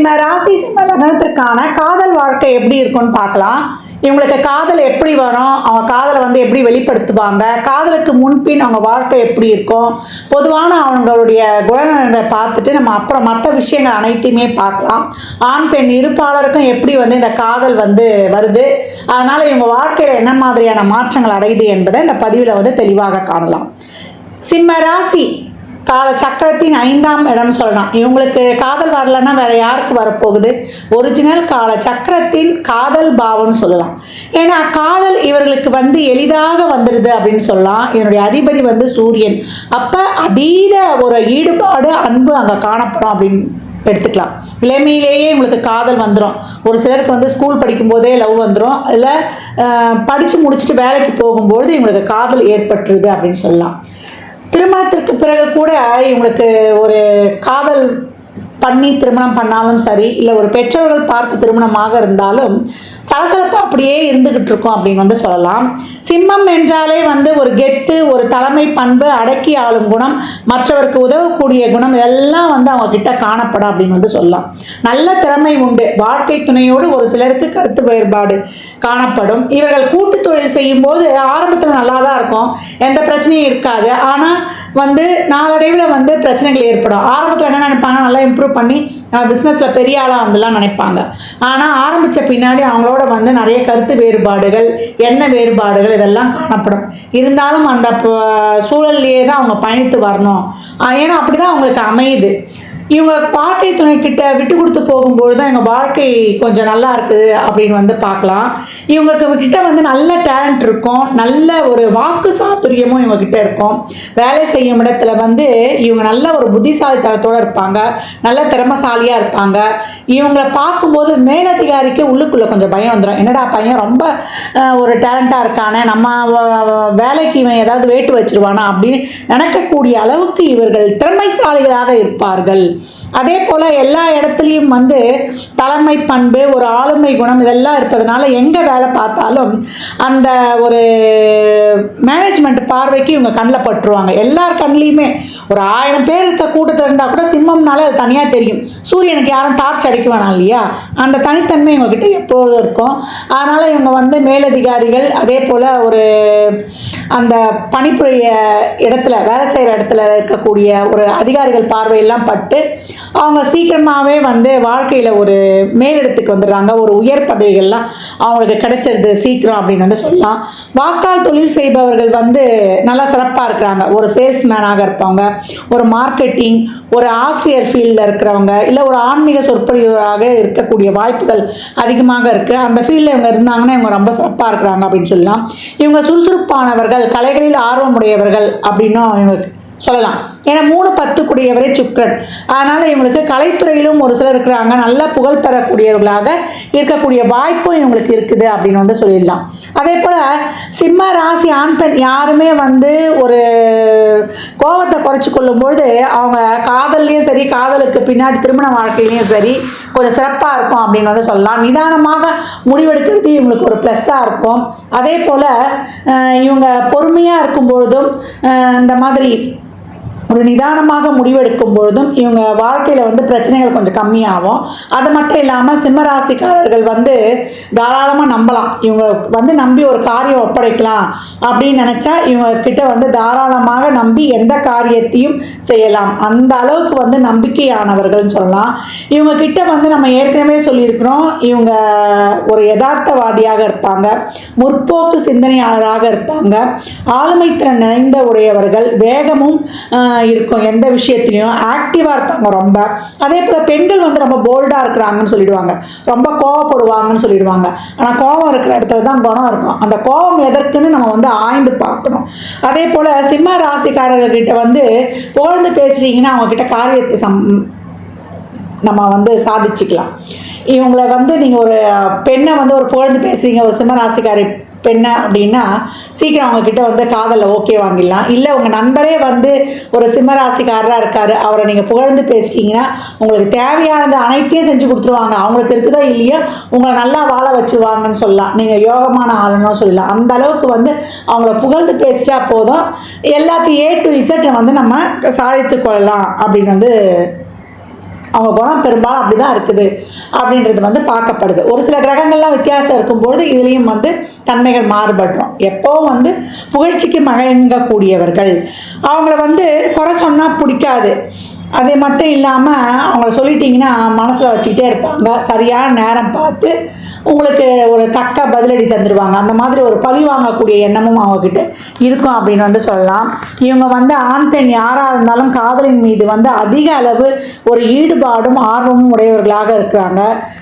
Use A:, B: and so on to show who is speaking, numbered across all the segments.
A: சிம்ம ராசி சிம்ம லக்னத்திற்கான காதல் வாழ்க்கை எப்படி இருக்கும்னு பார்க்கலாம். இவங்களுக்கு காதல் எப்படி வரும்? அவங்க காதலை வந்து எப்படி வெளிப்படுத்துவாங்க? காதலுக்கு முன்பின் அவங்க வாழ்க்கை எப்படி இருக்கும்? பொதுவான அவங்களுடைய குணநலங்களை பார்த்துட்டு நம்ம அப்புறம் மற்ற விஷயங்கள் அனைத்தையுமே பார்க்கலாம். ஆண் பெண் இருப்பாளருக்கும் எப்படி வந்து இந்த காதல் வந்து வருது? அதனால் இவங்க வாழ்க்கையில் என்ன மாதிரியான மாற்றங்கள் அடையுது என்பதை இந்த பதிவில் வந்து தெளிவாக காணலாம். சிம்ம ராசி கால சக்கரத்தின் ஐந்தாம் இடம் சொல்லலாம் இவங்களுக்கு காதல் வரலன்னா வேற யாருக்கு வரப்போகுது? ஒரிஜினல் கால சக்கரத்தின் காதல் பாவம்னு சொல்லலாம். ஏன்னா காதல் இவர்களுக்கு வந்து எளிதாக வந்துடுது அப்படின்னு சொல்லலாம். இதனுடைய அதிபதி வந்து சூரியன். அப்போ அதீத ஒரு ஈடுபாடு அன்பு அங்கே காணப்படும் அப்படின்னு எடுத்துக்கலாம். இளமையிலேயே உங்களுக்கு காதல் வந்துடும் ஒரு சிலருக்கு வந்து ஸ்கூல் படிக்கும்போதே லவ் வந்துடும் இல்லை படித்து முடிச்சுட்டு வேலைக்கு போகும்போது இவங்களுக்கு காதல் ஏற்பட்டுருது அப்படின்னு சொல்லலாம். திருமணத்திற்கு பிறகு கூட இவங்களுக்கு ஒரு காதல் பண்ணி திருமணம் பண்ணாலும் சரி இல்லை ஒரு பெற்றோர்கள் பார்த்து திருமணமாக இருந்தாலும் சலசலப்பு அப்படியே இருந்துகிட்டு இருக்கும் அப்படின்னு வந்து சொல்லலாம். சிம்மம் என்றாலே வந்து ஒரு கெத்து ஒரு தலைமை பண்பு அடக்கி ஆளும் குணம் மற்றவருக்கு உதவக்கூடிய குணம் இதெல்லாம் வந்து அவங்க கிட்ட காணப்படும் அப்படின்னு வந்து சொல்லலாம். நல்ல திறமை உண்டு. வாழ்க்கை துணையோடு ஒரு சிலருக்கு கருத்து வேறுபாடு. காணப்படும். இவர்கள் கூட்டு தொழில் செய்யும் போது ஆரம்பத்தில் நல்லா தான் இருக்கும். எந்த பிரச்சனையும் இருக்காது. ஆனால் வந்து நாளடைவில் வந்து பிரச்சனைகள் ஏற்படும். ஆரம்பத்தில் என்ன நினைப்பாங்க நல்லா இம்ப்ரூவ் பண்ணி பிஸ்னஸில் பெரிய ஆளாக வந்துலாம் நினைப்பாங்க. ஆனால் ஆரம்பித்த பின்னாடி அவங்களோட வந்து நிறைய கருத்து வேறுபாடுகள் எண்ண வேறுபாடுகள் இதெல்லாம் காணப்படும். இருந்தாலும் அந்த சூழல்லையே தான் அவங்க பயணித்து வரணும். ஏன்னா அப்படி தான் அவங்களுக்கு அமையுது. இவங்க வாழ்க்கை துணை கிட்ட விட்டு கொடுத்து போகும்போது தான் எங்கள் வாழ்க்கை கொஞ்சம் நல்லா இருக்குது அப்படின்னு வந்து பார்க்கலாம். இவங்க கிட்ட வந்து நல்ல டேலண்ட் இருக்கும். நல்ல ஒரு வாக்கு சாதுரியமும் இவங்க கிட்ட இருக்கும். வேலை செய்யும் இடத்துல வந்து இவங்க நல்ல ஒரு புத்திசாலித்தனத்தோட இருப்பாங்க. நல்ல திறமசாலியாக இருப்பாங்க. இவங்கள பார்க்கும்போது மேலதிகாரிக்கு உள்ளுக்குள்ளே கொஞ்சம் பயம் வந்துடும் என்னடா பையன் ரொம்ப ஒரு டேலண்ட்டாக இருக்கானே நம்ம வேலைக்கு இவன் ஏதாவது வேட்டு வச்சிருவானா அப்படின்னு நினைக்கக்கூடிய அளவுக்கு இவர்கள் திறமைசாலிகளாக இருப்பார்கள். அதே போல் எல்லா இடத்துலையும் வந்து தலைமை பண்பு ஒரு ஆளுமை குணம் இதெல்லாம் இருப்பதனால எங்கே வேலை பார்த்தாலும் அந்த ஒரு மேனேஜ்மெண்ட் பார்வைக்கு இவங்க கண்ணில் பட்டுருவாங்க. எல்லார் கண்ணிலையுமே ஒரு ஆயிரம் பேர் இருக்க கூட்டத்தில் இருந்தால் கூட சிம்மம்னால அது தனியாக தெரியும். சூரியனுக்கு யாரும் டார்ச் அடிக்க வேணாம் இல்லையா? அந்த தனித்தன்மை இவங்ககிட்ட எப்போதும் இருக்கும். அதனால் இவங்க வந்து மேலதிகாரிகள் அதே போல் ஒரு அந்த பணிபுரிய இடத்துல வேலை செய்கிற இடத்துல இருக்கக்கூடிய ஒரு அதிகாரிகள் பார்வையெல்லாம் பட்டு அவங்க சீக்கிரமாகவே வந்து வாழ்க்கையில் ஒரு மேலிடத்துக்கு வந்துடுறாங்க. ஒரு உயர் பதவிகள்லாம் அவங்களுக்கு கிடைச்சிருது. சீக்கிரம் அப்படின்னு வந்து சொல்லலாம். வாக்கால் தொழில் செய்பவர்கள் வந்து நல்லா சிறப்பாக இருக்கிறாங்க. ஒரு சேல்ஸ்மேனாக இருப்பவங்க ஒரு மார்க்கெட்டிங் ஒரு ஆசிரியர் ஃபீல்டில் இருக்கிறவங்க இல்லை ஒரு ஆன்மீக சொற்பொழிவராக இருக்கக்கூடிய வாய்ப்புகள் அதிகமாக இருக்குது அந்த ஃபீல்டில் இவங்க இருந்தாங்கன்னா இவங்க ரொம்ப சிறப்பாக இருக்கிறாங்க அப்படின்னு சொல்லலாம். இவங்க சுறுசுறுப்பானவர்கள் கலைகளில் ஆர்வமுடையவர்கள் அப்படின்னும் இவங்க சொல்லலாம். ஏன்னா மூணு பத்து கூடியவரே சுக்கரன். அதனால் இவங்களுக்கு கலைத்துறையிலும் ஒரு சிலர் இருக்கிறாங்க. நல்ல புகழ் பெறக்கூடியவர்களாக இருக்கக்கூடிய வாய்ப்பும் இவங்களுக்கு இருக்குது அப்படின்னு வந்து சொல்லிடலாம். அதே போல் சிம்ம ராசி ஆண் பெண் யாருமே வந்து ஒரு கோபத்தை குறைச்சி கொள்ளும்பொழுது அவங்க காதல்லையும் சரி காதலுக்கு பின்னாடி திருமண வாழ்க்கையிலையும் சரி கொஞ்சம் சிறப்பாக இருக்கும் அப்படின்னு வந்து சொல்லலாம். நிதானமாக முடிவெடுக்கிறது இவங்களுக்கு ஒரு ப்ளஸ்ஸாக இருக்கும். அதே போல் இவங்க பொறுமையாக இருக்கும் பொழுதும் இந்த மாதிரி ஒரு நிதானமாக முடிவெடுக்கும் பொழுதும் இவங்க வாழ்க்கையில் வந்து பிரச்சனைகள் கொஞ்சம் கம்மியாகும். அது மட்டும் இல்லாமல் சிம்மராசிக்காரர்கள் வந்து தாராளமாக நம்பலாம். இவங்க வந்து நம்பி ஒரு காரியம் ஒப்படைக்கலாம் அப்படின்னு நினச்சா இவங்க கிட்ட வந்து தாராளமாக நம்பி எந்த காரியத்தையும் செய்யலாம். அந்த அளவுக்கு வந்து நம்பிக்கையானவர்கள்னு சொல்லலாம். இவங்க கிட்ட வந்து நம்ம ஏற்கனவே சொல்லியிருக்கிறோம். இவங்க ஒரு யதார்த்தவாதியாக இருப்பாங்க. முற்போக்கு சிந்தனையாளராக இருப்பாங்க. ஆளுமை திறன் நிறைந்த உடையவர்கள். வேகமும் இருக்கும் எந்த விஷயத்துலையும் ஆக்டிவாக இருப்பாங்க ரொம்ப. அதே போல் பெண்கள் வந்து ரொம்ப போல்டாக இருக்கிறாங்கன்னு சொல்லிடுவாங்க. ரொம்ப கோவப்படுவாங்கன்னு சொல்லிடுவாங்க. ஆனால் கோவம் இருக்கிற இடத்துல தான் குணம் இருக்கும். அந்த கோவம் எதற்குன்னு நம்ம வந்து ஆய்ந்து பார்க்கணும். அதே போல் சிம்ம ராசிக்காரர்கிட்ட வந்து புகழ்ந்து பேசுறீங்கன்னா அவங்கக்கிட்ட காரியத்தை சம் நம்ம வந்து சாதிச்சுக்கலாம். இவங்கள வந்து நீங்கள் ஒரு பெண்ணை வந்து ஒரு புகழ்ந்து பேசுறீங்க ஒரு சிம்மராசிக்காரி பெண்ணை அப்படின்னா சீக்கிரம் அவங்க கிட்ட வந்து காதலில் ஓகே வாங்கிடலாம். இல்லை உங்கள் நண்பரே வந்து ஒரு சிம்மராசிக்காரராக இருக்காரு. அவரை நீங்கள் புகழ்ந்து பேசிட்டீங்கன்னா உங்களுக்கு தேவையானது அனைத்தையும் செஞ்சு கொடுத்துருவாங்க. அவங்களுக்கு இருக்குதோ இல்லையோ உங்களை நல்லா வாழ வச்சுருவாங்கன்னு சொல்லலாம். நீங்கள் யோகமான ஆளுன்னு சொல்லலாம். அந்த அளவுக்கு வந்து அவங்கள புகழ்ந்து பேசிட்டா போதும். எல்லாத்தையும் ஏ டு இசட்டை வந்து நம்ம சாதித்து கொள்ளலாம் அப்படின்னு வந்து அவங்க குணம் பெரும்பாலும் அப்படி தான் இருக்குது அப்படின்றது வந்து பார்க்கப்படுது. ஒரு சில கிரகங்கள்லாம் வித்தியாசம் இருக்கும்பொழுது இதுலேயும் வந்து தன்மைகள் மாறுபடுறோம். எப்போவும் வந்து புகழ்ச்சிக்கு மகிழங்கக்கூடியவர்கள் அவங்கள வந்து குறை சொன்னால் பிடிக்காது. அது மட்டும் இல்லாமல் அவங்கள சொல்லிட்டிங்கன்னா மனசில் வச்சுக்கிட்டே இருப்பாங்க. சரியான நேரம் பார்த்து உங்களுக்கு ஒரு தக்க பதிலடி தந்துடுவாங்க அந்த மாதிரி ஒரு பழி வாங்கக்கூடிய எண்ணமும் அவங்கக்கிட்ட இருக்கும் அப்படின்னு வந்து சொல்லலாம். இவங்க வந்து ஆண் பெண் யாராக இருந்தாலும் காதலின் மீது வந்து அதிக அளவு ஒரு ஈடுபாடும் ஆர்வமும் உடையவர்களாக இருக்கிறாங்க.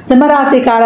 A: சிம்மராசிக்கார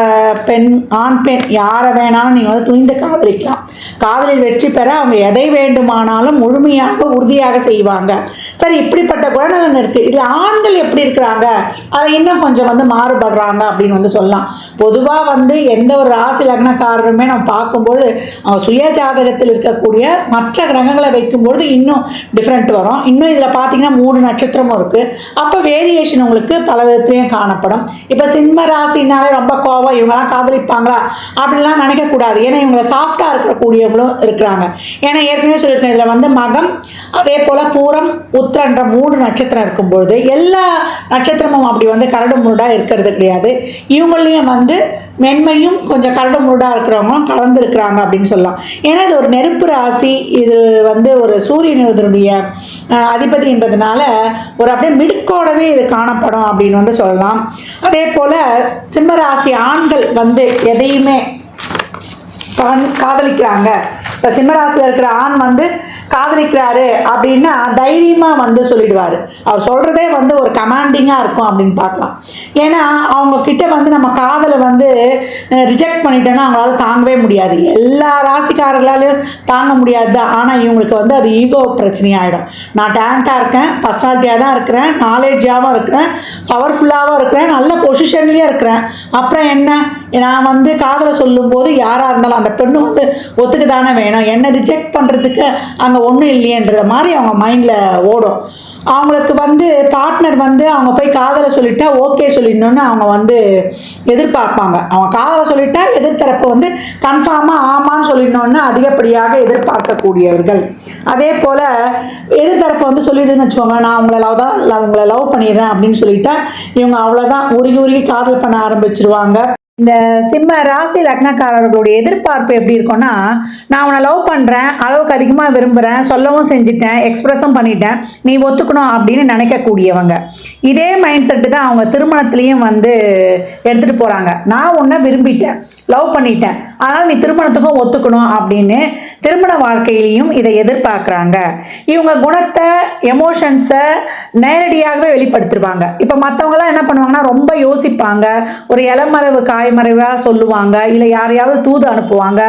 A: பெண் ஆண் பெண் யாரை வேணாலும் நீங்கள் வந்து துணிந்து காதலிக்கலாம். காதலில் வெற்றி பெற அவங்க எதை வேண்டுமானாலும் முழுமையாக உறுதியாக செய்வாங்க. சரி இப்படிப்பட்ட குணநலன் இருக்குது இதில் ஆண்கள் எப்படி இருக்கிறாங்க? அதை இன்னும் கொஞ்சம் வந்து மாறுபடுறாங்க அப்படின்னு வந்து சொல்லலாம். பொதுவாக வந்து எந்த ஒரு ராசி லக்னக்காரருமே நம்ம பார்க்கும்போது அவங்க சுய ஜாதகத்தில் இருக்கக்கூடிய மற்ற கிரகங்களை வைக்கும்பொழுது இன்னும் டிஃப்ரெண்ட் வரும். இன்னும் இதில் பார்த்தீங்கன்னா மூணு நட்சத்திரமும் இருக்குது அப்போ வேரியேஷன் உங்களுக்கு பல விதத்துலையும் காணப்படும். இப்போ சிம்ம ராசினாலே ரொம்ப கோவம் இவங்கெல்லாம் காதலிப்பாங்களா? அப்படிலாம் நினைக்கக்கூடாது. ஏன்னா இவங்க சாஃப்டாக இருக்கக்கூடியவங்களும் இருக்கிறாங்க. ஏன்னா ஏற்கனவே சொல்லியிருக்கேன் இதில் வந்து மகம் அதே போல் பூரம் உத்திரன்ற மூணு நட்சத்திரம் இருக்கும்பொழுது எல்லா நட்சத்திரமும் அப்படி வந்து கரடு முரடாக இருக்கிறது கிடையாது. இவங்களையும் வந்து மென்மையும் கொஞ்சம் கரடு முருடாக இருக்கிறவங்களும் கலந்துருக்கிறாங்க அப்படின்னு சொல்லலாம். ஏன்னா இது ஒரு நெருப்பு ராசி. இது வந்து ஒரு சூரியனுடைய இதனுடைய அஹ், அதிபதின்றதுனால ஒரு அப்படியே மிடுக்கோடவே இது காணப்படும் அப்படின்னு வந்து சொல்லலாம். அதே போல் சிம்மராசி ஆண்கள் வந்து எதையுமே கான் காதலிக்கிறாங்க. இப்போ சிம்மராசியில் இருக்கிற ஆண் வந்து காதலிக்கிறாரு அப்படின்னா தைரியமாக வந்து சொல்லிடுவார். அவர் சொல்கிறதே வந்து ஒரு கமாண்டிங்காக இருக்கும் அப்படின்னு பார்க்கலாம். ஏன்னா அவங்க கிட்ட வந்து நம்ம காதலை வந்து ரிஜெக்ட் பண்ணிட்டோன்னா அவங்களால தாங்கவே முடியாது. எல்லா ராசிக்காரர்களாலையும் தாங்க முடியாது. தான் ஆனால் இவங்களுக்கு வந்து அது ஈகோ பிரச்சனையாயிடும். நான் டேலண்ட்டாக இருக்கேன் பர்சனாலிட்டியாக தான் இருக்கிறேன் நாலேஜாகவும் இருக்கிறேன் பவர்ஃபுல்லாகவும் இருக்கிறேன் நல்ல பொசிஷன்லேயும் இருக்கிறேன். அப்புறம் என்ன? நான் வந்து காதலை சொல்லும்போது யாராக இருந்தாலும் அந்த பெண்ணு வந்து ஒத்துக்க தானே வேணும். என்னை ரிஜெக்ட் பண்ணுறதுக்கு அங்கே ஒன்றும் இல்லையன்றத மாதிரி அவங்க மைண்டில் ஓடும். அவங்களுக்கு வந்து பார்ட்னர் வந்து அவங்க போய் காதலை சொல்லிட்டா ஓகே சொல்லிடணும்னு அவங்க வந்து எதிர்பார்ப்பாங்க. அவங்க காதலை சொல்லிட்டா எதிர்த்தரப்பு வந்து கன்ஃபார்மாக ஆமான்னு சொல்லிடணும்னு அதிகப்படியாக எதிர்பார்க்கக்கூடியவர்கள். அதே போல் எதிர்த்தரப்பு வந்து சொல்லிடுன்னு வச்சுக்கோங்க நான் அவங்கள லவ் தான் அவங்கள உங்களை லவ் பண்ணிடுறேன் அப்படின்னு சொல்லிட்டா இவங்க அவ்வளோதான் உருகி உருகி காதல் பண்ண ஆரம்பிச்சிருவாங்க. இந்த சிம்ம ராசி லக்னக்காரர்களுடைய எதிர்பார்ப்பு எப்படி இருக்கும்னா நான் உன்னை லவ் பண்ணுறேன் அளவுக்கு அதிகமாக விரும்புகிறேன் சொல்லவும் செஞ்சுட்டேன் எக்ஸ்பிரஸும் பண்ணிட்டேன் நீ ஒத்துக்கணும் அப்படின்னு நினைக்கக்கூடியவங்க. இதே மைண்ட் செட்டு தான் அவங்க திருமணத்துலேயும் வந்து எடுத்துகிட்டு போகிறாங்க நான் உன்னை விரும்பிட்டேன் லவ் பண்ணிட்டேன். அதனால் நீ திருமணத்துக்கும் ஒத்துக்கணும் அப்படின்னு திருமண வாழ்க்கையிலையும் இதை எதிர்பார்க்குறாங்க. இவங்க குணத்தை எமோஷன்ஸை நேரடியாகவே வெளிப்படுத்திடுவாங்க இப்போ மற்றவங்களாம் என்ன பண்ணுவாங்கன்னா ரொம்ப யோசிப்பாங்க. ஒரு இளமறைவு காய்மறைவாக சொல்லுவாங்க. இல்லை யாரையாவது தூது அனுப்புவாங்க.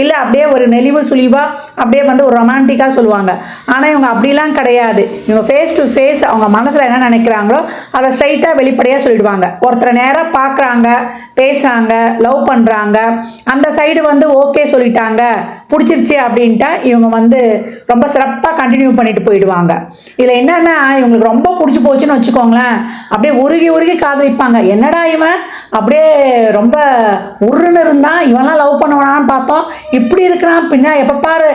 A: இல்லை அப்படியே ஒரு நெளிவு சுழிவாக அப்படியே வந்து ஒரு ரொமான்டிக்காக சொல்லுவாங்க. ஆனால் இவங்க அப்படிலாம் கிடையாது. இவங்க ஃபேஸ் டு ஃபேஸ் அவங்க மனசில் என்ன நினைக்கிறாங்களோ அதை ஸ்ட்ரைட்டாக வெளிப்படையாக சொல்லிடுவாங்க. ஒருத்தரை நேராக பார்க்குறாங்க பேசுகிறாங்க லவ் பண்ணுறாங்க அந்த சைடு வந்து ஓகே சொல்லிட்டாங்க. பிடிச்சிருச்சு அப்படின்ட்டா இவங்க வந்து ரொம்ப சிறப்பாக கண்டினியூ பண்ணிட்டு போயிடுவாங்க. இதில் என்னன்னா இவங்களுக்கு ரொம்ப பிடிச்சி போச்சுன்னு வச்சுக்கோங்களேன். அப்படியே உருகி உருகி காதலிப்பாங்க. என்னடா இவன்? அப்படியே ரொம்ப உருன்னு இருந்தான் இவன்லாம் லவ் பண்ணுவானான்னு பார்த்தோம். இப்படி இருக்கிறான். பின்னா எப்போ பாரு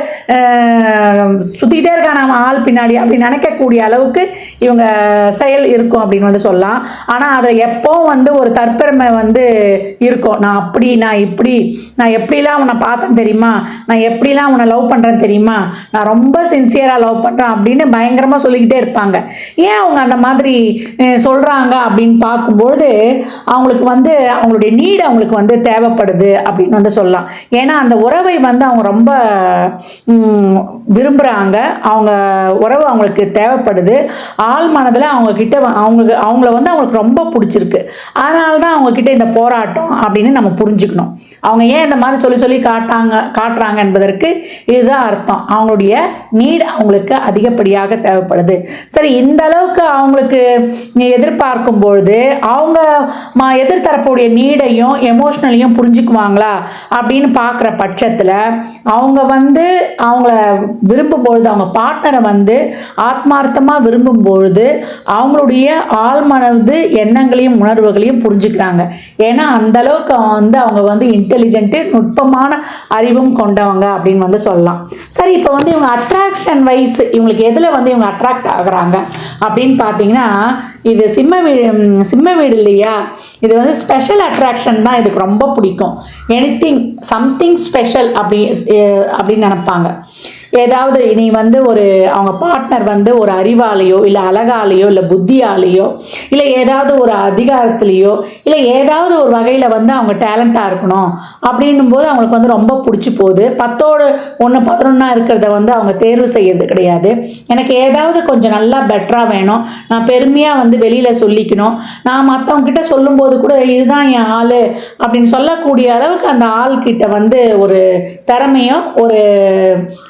A: சுற்றிக்கிட்டே இருக்கான் அவன் ஆள் பின்னாடி. அப்படி நினைக்கக்கூடிய அளவுக்கு இவங்க செயல் இருக்கும் அப்படின்னு வந்து சொல்லலாம். ஆனால் அதை எப்போவும் வந்து ஒரு தற்பெருமை வந்து இருக்கும். நான் அப்படி நான் இப்படி நான் எப்படிலாம் உன்னை பார்த்தேன் தெரியுமா? நான் எப்படிலாம் உன்னை லவ் பண்ணுறேன் தெரியுமா? நான் ரொம்ப சின்சியராக லவ் பண்ணுறேன் அப்படின்னு பயங்கரமாக சொல்லிக்கிட்டே இருப்பாங்க. ஏன் அவங்க அந்த மாதிரி சொல்கிறாங்க அப்படின்னு பார்க்கும்பொழுது அவங்களுக்கு வந்து அவங்களுடைய நீடு அவங்களுக்கு வந்து தேவைப்படுது அப்படின்னு வந்து சொல்லலாம். ஏன்னா அந்த உறவை வந்து அவங்க ரொம்ப விரும்புகிறாங்க அவங்க உறவு அவங்களுக்கு தேவைப்படுது. ஆள் மனதில் அவங்க கிட்ட அவங்க அவங்கள வந்து அவங்களுக்கு ரொம்ப பிடிச்சிருக்கு. அதனால தான் அவங்க கிட்ட இந்த போராட்டம் அப்படின்னு நம்ம புரிஞ்சுக்கணும். அவங்க ஏன் இந்த மாதிரி சொல்லி சொல்லி காட்டாங்க காட்டுறாங்க என்பதற்கு இதுதான் அர்த்தம். அவங்களுடைய நீட் அவங்களுக்கு அதிகப்படியாக தேவைப்படுது. சரி இந்த அளவுக்கு அவங்களுக்கு எதிர்பார்க்கும் பொழுது அவங்க ம எதிர்த்தரப்புடைய நீடையும் எமோஷ்னலையும் புரிஞ்சுக்குவாங்களா? அப்படின்னு பார்க்குற பட்சத்தில் அவங்க வந்து அவங்கள விரும்பும் பொழுது அவங்க பார்ட்னரை வந்து ஆத்மார்த்தமாக விரும்பும் பொழுது அவங்களுடைய ஆழ்மனது எண்ணங்களையும் உணர்வுகளையும் புரிஞ்சுக்கிறாங்க. ஏன்னா அந்த அளவுக்கு வந்து அவங்க வந்து இன்டெலிஜென்ட்டு நுட்பமான அறிவும் கொண்டவங்க அப்படின்னு வந்து சொல்லலாம். சரி இப்போ வந்து இவங்க அட்ராக்ஷன் வைஸ் இவங்களுக்கு எதில் வந்து இவங்க அட்ராக்ட் ஆகுறாங்க? அப்படின்னு பார்த்தீங்கன்னா இது சிம்ம வீடு சிம்ம வீடு இல்லையா? இது வந்து ஸ்பெஷல் அட்ராக்ஷன் தான் இதுக்கு ரொம்ப பிடிக்கும். எனிதிங் சம்திங் ஸ்பெஷல் அப்படி அப்படின்னு நினைப்பாங்க. ஏதாவது நீ வந்து ஒரு அவங்க பார்ட்னர் வந்து ஒரு அறிவாலேயோ இல்லை அழகாலேயோ இல்லை புத்தியாலேயோ இல்லை ஏதாவது ஒரு அதிகாரத்துலேயோ இல்லை ஏதாவது ஒரு வகையில் வந்து அவங்க டேலண்ட்டாக இருக்கணும். அப்படின்னும் போது அவங்களுக்கு வந்து ரொம்ப பிடிச்சி போகுது. பத்தோடு ஒன்று பதினொன்னா இருக்கிறத வந்து அவங்க தேர்வு செய்யறது கிடையாது. எனக்கு ஏதாவது கொஞ்சம் நல்லா பெட்டராக வேணும். நான் பெருமையாக வந்து வெளியில் சொல்லிக்கணும். நான் மற்றவங்க கிட்ட சொல்லும்போது கூட இதுதான் என் ஆள் அப்படின்னு சொல்லக்கூடிய அளவுக்கு அந்த ஆள்கிட்ட வந்து ஒரு திறமையும் ஒரு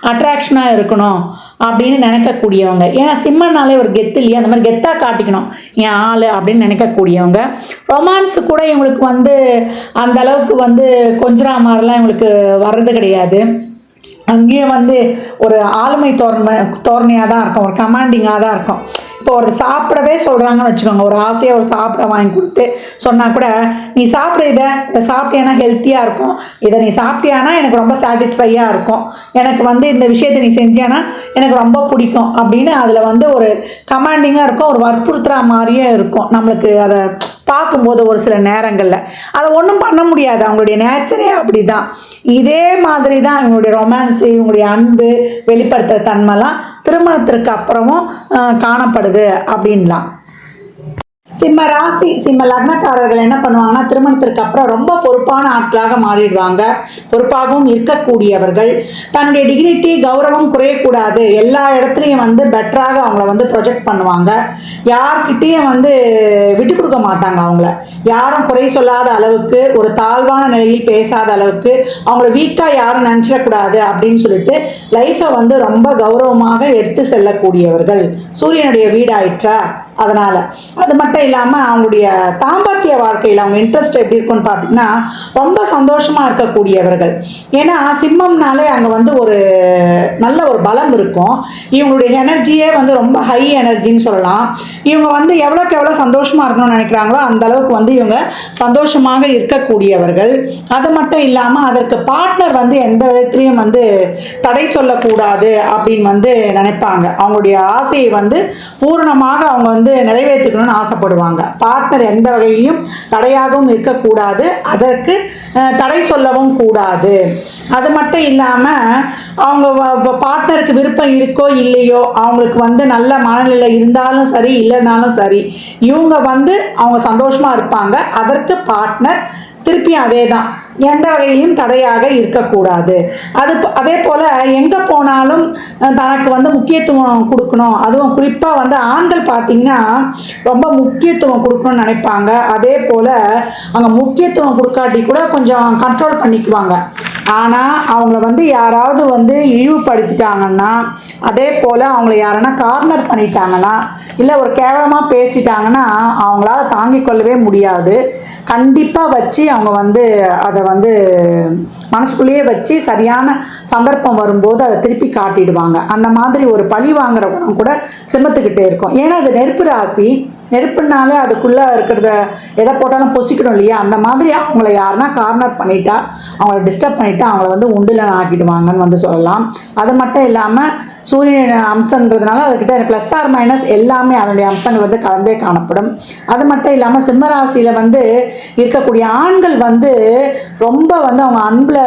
A: அட்ராக்ட் அட்ராக்ஷனாக இருக்கணும் அப்படின்னு நினைக்கக்கூடியவங்க. ஏன்னா சிம்மனாலே ஒரு கெத்து இல்லையா? அந்த மாதிரி கெத்தாக காட்டிக்கணும். என் ஆள் அப்படின்னு நினைக்கக்கூடியவங்க. ரொமான்ஸ் கூட இவங்களுக்கு வந்து அந்த அளவுக்கு வந்து கொஞ்சரா மாதிரிலாம் இவங்களுக்கு வர்றது கிடையாது. அங்கேயே வந்து ஒரு ஆளுமை தோரணை தோரணையாக தான் இருக்கும். ஒரு கமாண்டிங்காக தான் இருக்கும். இப்போ ஒரு சாப்பிடவே சொல்கிறாங்கன்னு வச்சுக்கோங்க. ஒரு ஆசையாக ஒரு சாப்பிட வாங்கி கொடுத்து சொன்னால் கூட நீ சாப்பிட்ற இதை. இதை சாப்பிட்டியானா ஹெல்த்தியாக இருக்கும். இதை நீ சாப்பிட்டியானா எனக்கு ரொம்ப சாட்டிஸ்ஃபையாக இருக்கும். எனக்கு வந்து இந்த விஷயத்தை நீ செஞ்சியானா எனக்கு ரொம்ப பிடிக்கும். அப்படின்னு அதில் வந்து ஒரு கமாண்டிங்காக இருக்கும். ஒரு வற்புறுத்துற மாதிரியே இருக்கும். நம்மளுக்கு அதை பார்க்கும்போது ஒரு சில நேரங்களில். அதை ஒன்றும் பண்ண முடியாது. அவங்களுடைய நேச்சரே அப்படி தான் இதே மாதிரி தான் இவங்களுடைய ரொமான்ஸு இவங்களுடைய அன்பு வெளிப்படுத்துகிற தன்மைலாம் திருமணத்திற்கு அப்புறமும் காணப்படுது அப்படின்லாம். சிம்ம ராசி சிம்ம லக்னக்காரர்கள் என்ன பண்ணுவாங்கன்னா திருமணத்திற்கு அப்புறம் ரொம்ப பொறுப்பான ஆட்களாக மாறிடுவாங்க. பொறுப்பாகவும் இருக்கக்கூடியவர்கள். தன்னுடைய டிகினிட்டி கௌரவம் குறையக்கூடாது. எல்லா இடத்துலையும் வந்து பெட்டராக அவங்கள வந்து ப்ரொஜெக்ட் பண்ணுவாங்க. யார்கிட்டேயும் வந்து விட்டு கொடுக்க மாட்டாங்க அவங்கள. யாரும் குறை சொல்லாத அளவுக்கு ஒரு தாழ்வான நிலையில் பேசாத அளவுக்கு அவங்கள வீக்காக யாரும் நினச்சிடக்கூடாது அப்படின்னு சொல்லிட்டு லைஃப்பை வந்து ரொம்ப கௌரவமாக எடுத்து செல்லக்கூடியவர்கள். சூரியனுடைய வீடாயிற்றா? அதனால். அது மட்டும் இல்லாமல் அவங்களுடைய தாம்பத்திய வாழ்க்கையில் அவங்க இன்ட்ரெஸ்ட் எப்படி இருக்குன்னு பார்த்தீங்கன்னா ரொம்ப சந்தோஷமாக இருக்கக்கூடியவர்கள். ஏன்னா சிம்மம்னாலே அங்கே வந்து ஒரு நல்ல ஒரு பலம் இருக்கும். இவங்களுடைய எனர்ஜியே வந்து ரொம்ப ஹை எனர்ஜின்னு சொல்லலாம். இவங்க வந்து எவ்வளோக்கு எவ்வளோ சந்தோஷமாக இருக்கணும்னு நினைக்கிறாங்களோ அந்த அளவுக்கு வந்து இவங்க சந்தோஷமாக இருக்கக்கூடியவர்கள். அது மட்டும் இல்லாமல் அதற்கு பார்ட்னர் வந்து எந்த விதத்துலையும் வந்து தடை சொல்லக்கூடாது அப்படின்னு வந்து நினைப்பாங்க. அவங்களுடைய ஆசையை வந்து பூரணமாக அவங்க வந்து வந்து நிறைவேற்றிக்கணும்னு ஆசைப்படுவாங்க. பார்ட்னர் எந்த வகையிலையும் தடையாகவும் இருக்கக்கூடாது. அதற்கு தடை சொல்லவும் கூடாது. அது மட்டும் இல்லாமல் அவங்க பார்ட்னருக்கு விருப்பம் இருக்கோ இல்லையோ அவங்களுக்கு வந்து நல்ல மனநிலை இருந்தாலும் சரி இல்லைனாலும் சரி இவங்க வந்து அவங்க சந்தோஷமாக இருப்பாங்க. அதற்கு பார்ட்னர் திருப்பியும் அதே தான் எந்த வகையிலும் தடையாக இருக்கக்கூடாது. அது அதே போல் எங்கே போனாலும் தனக்கு வந்து முக்கியத்துவம் கொடுக்கணும். அதுவும் குறிப்பாக வந்து ஆண்கள் பார்த்தீங்கன்னா ரொம்ப முக்கியத்துவம் கொடுக்கணும்னு நினைப்பாங்க. அதே போல் அங்கே முக்கியத்துவம் கொடுக்காட்டி கூட கொஞ்சம் கண்ட்ரோல் பண்ணிக்குவாங்க. ஆனால் அவங்கள வந்து யாராவது வந்து இழிவுபடுத்திட்டாங்கன்னா அதே போல் அவங்கள யாரனா கார்னர் பண்ணிட்டாங்கன்னா இல்லை ஒரு கேவலமாக பேசிட்டாங்கன்னா அவங்களால தாங்கிக் கொள்ளவே முடியாது. கண்டிப்பாக வச்சு அவங்க வந்து அதை வந்து மனசுக்குள்ளேயே வச்சு சரியான சந்தர்ப்பம் வரும்போது அதை திருப்பி காட்டிடுவாங்க. அந்த மாதிரி ஒரு பழி வாங்குற குணம் கூட சிமத்துக்கிட்டே இருக்கும். ஏன்னா அது நெருப்பு ராசி. நெருப்புனாலே அதுக்குள்ளே இருக்கிறத எதை போட்டாலும் பொசிக்கணும் இல்லையா? அந்த மாதிரி அவங்கள யாருன்னா கார்னர் பண்ணிட்டா அவங்கள டிஸ்டர்ப் பண்ணிட்டா அவங்கள வந்து உண்டுலன் ஆக்கிடுவாங்கன்னு வந்து சொல்லலாம். அது மட்டும் இல்லாமல் சூரியன் அம்சன்றதுனால அதுக்கிட்ட ப்ளஸ் ஆர் மைனஸ் எல்லாமே அதனுடைய அம்சங்கள் வந்து கலந்தே காணப்படும். அது மட்டும் இல்லாமல் சிம்மராசியில் வந்து இருக்கக்கூடிய ஆண்கள் வந்து ரொம்ப வந்து அவங்க அன்பில்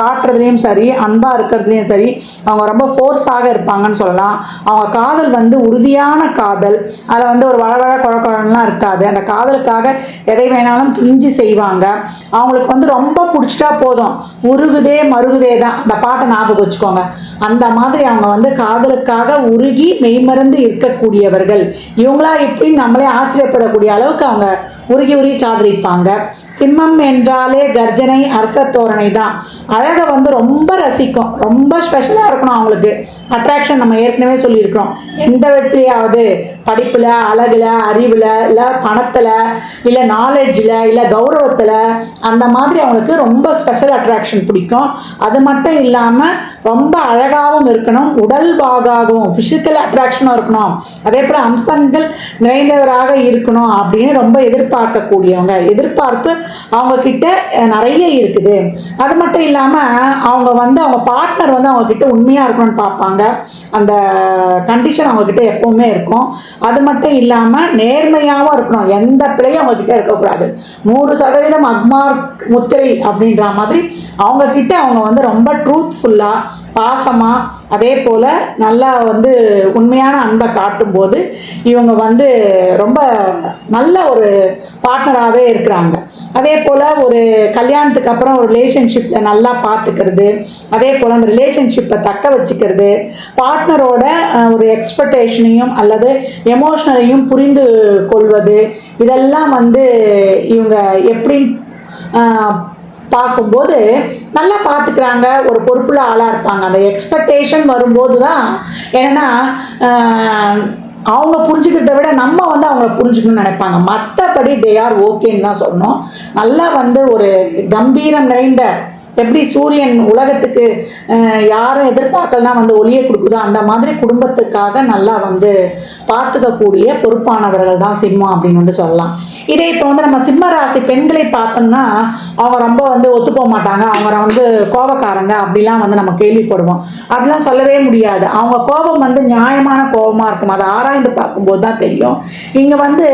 A: காட்டுறதுலேயும் சரி அன்பாக இருக்கிறதுலையும் சரி அவங்க ரொம்ப ஃபோர்ஸாக இருப்பாங்கன்னு சொல்லலாம். அவங்க காதல் வந்து உறுதியான காதல். அதில் வந்து ஒரு வள வளவழ குழக்கம்லாம் இருக்காது. அந்த காதலுக்காக எதை வேணாலும் துணிஞ்சு செய்வாங்க. அவங்களுக்கு வந்து ரொம்ப பிடிச்சிட்டா போதும். உருகுதே மருகுதே தான். அந்த பாட்டை ஞாபகம் வச்சுக்கோங்க. அந்த மாதிரி அவங்க வந்து காதலுக்காக உருகி மெய்மறந்து இருக்கக்கூடியவர்கள். இவங்களா எப்படி நம்மளே ஆச்சரியப்படக்கூடிய அளவுக்கு அவங்க உருகி உருகி காதலிப்பாங்க. சிம்மம் என்றாலே கர்ஜனை அரச தோரணை தான். அழகை வந்து ரொம்ப ரசிக்கும். ரொம்ப ஸ்பெஷலாக இருக்கணும் அவங்களுக்கு. அட்ராக்ஷன் நம்ம ஏற்கனவே சொல்லியிருக்கிறோம். எந்த விதத்துலையாவது படிப்பில் அழகுல அறிவில் இல்லை பணத்தில் இல்லை நாலேஜில் இல்லை கௌரவத்தில் அந்த மாதிரி அவங்களுக்கு ரொம்ப ஸ்பெஷல் அட்ராக்ஷன் பிடிக்கும். அது மட்டும் இல்லாமல் ரொம்ப அழகாகவும் இருக்கணும் உடல் வாகாகவும் ஃபிசிக்கல் அட்ராக்ஷனும் இருக்கணும். அதே போல் அம்சங்கள் நிறைந்தவராக இருக்கணும் அப்படின்னு ரொம்ப எதிர்பார்க்கக்கூடியவங்க. எதிர்பார்ப்பு அவங்கக்கிட்ட நிறைய இருக்குது. அது மட்டும் இல்லாமல் அவங்க வந்து அவங்க பார்ட்னர் வந்து அவங்கக்கிட்ட உண்மையாக இருக்கணும்னு பார்ப்பாங்க. அந்த கண்டிஷன் அவங்கக்கிட்ட எப்போவுமே இருக்கும். அது மட்டும் இல்லாமல் நேர்மையாகவும் இருக்கணும். எந்த பிழையும் அவங்ககிட்ட இருக்கக்கூடாது. நூறு சதவீதம் அக்மார்க் முத்திரை அப்படின்ற மாதிரி அவங்கக்கிட்ட அவங்க வந்து ரொம்ப ட்ரூத்ஃபுல்லாக பாசமாக அதே போல் நல்லா வந்து உண்மையான அன்பை காட்டும்போது இவங்க வந்து ரொம்ப நல்ல ஒரு பார்ட்னராகவே இருக்கிறாங்க. அதே போல் ஒரு கல்யாணத்துக்கு அப்புறம் ஒரு ரிலேஷன்ஷிப்பில் நல்லா பார்த்துக்கிறது அதே போல் அந்த ரிலேஷன்ஷிப்பை தக்க வச்சுக்கிறது பார்ட்னரோட ஒரு எக்ஸ்பெக்டேஷனையும் அல்லது எமோஷனலையும் புரிந்து கொள்வது இதெல்லாம் வந்து இவங்க எப்படின்னு பார்க்கும்போது நல்லா பார்த்துக்கிறாங்க ஒரு பொறுப்புள்ள ஆளாக இருப்பாங்க. அந்த எக்ஸ்பெக்டேஷன் வரும்போது தான் என்னென்னா அவங்க புரிஞ்சுக்கிறத விட நம்ம வந்து அவங்கள புரிஞ்சுக்கணும்னு நினைப்பாங்க. மற்றபடி தே ஆர் ஓகேன்னு தான் சொல்லணும். நல்லா வந்து ஒரு கம்பீரம் நிறைந்த எப்படி சூரியன் உலகத்துக்கு யாரும் எதிர்பார்க்கலாம் வந்து ஒளியை கொடுக்குதோ அந்த மாதிரி குடும்பத்துக்காக நல்லா வந்து பார்த்துக்கக்கூடிய பொறுப்பானவர்கள் தான் சிம்மம் அப்படின்னு வந்து சொல்லலாம். இதே இப்போ வந்து நம்ம சிம்ம ராசி பெண்களை பார்த்தோம்னா அவங்க ரொம்ப வந்து ஒத்து போக மாட்டாங்க. அவங்க வந்து கோபக்காரங்க அப்படிலாம் வந்து நம்ம கேள்விப்படுவோம். அப்படிலாம் சொல்லவே முடியாது. அவங்க கோபம் வந்து நியாயமான கோபமாக இருக்கும். அதை ஆராய்ந்து பார்க்கும்போது தான் தெரியும். இங்கே வந்து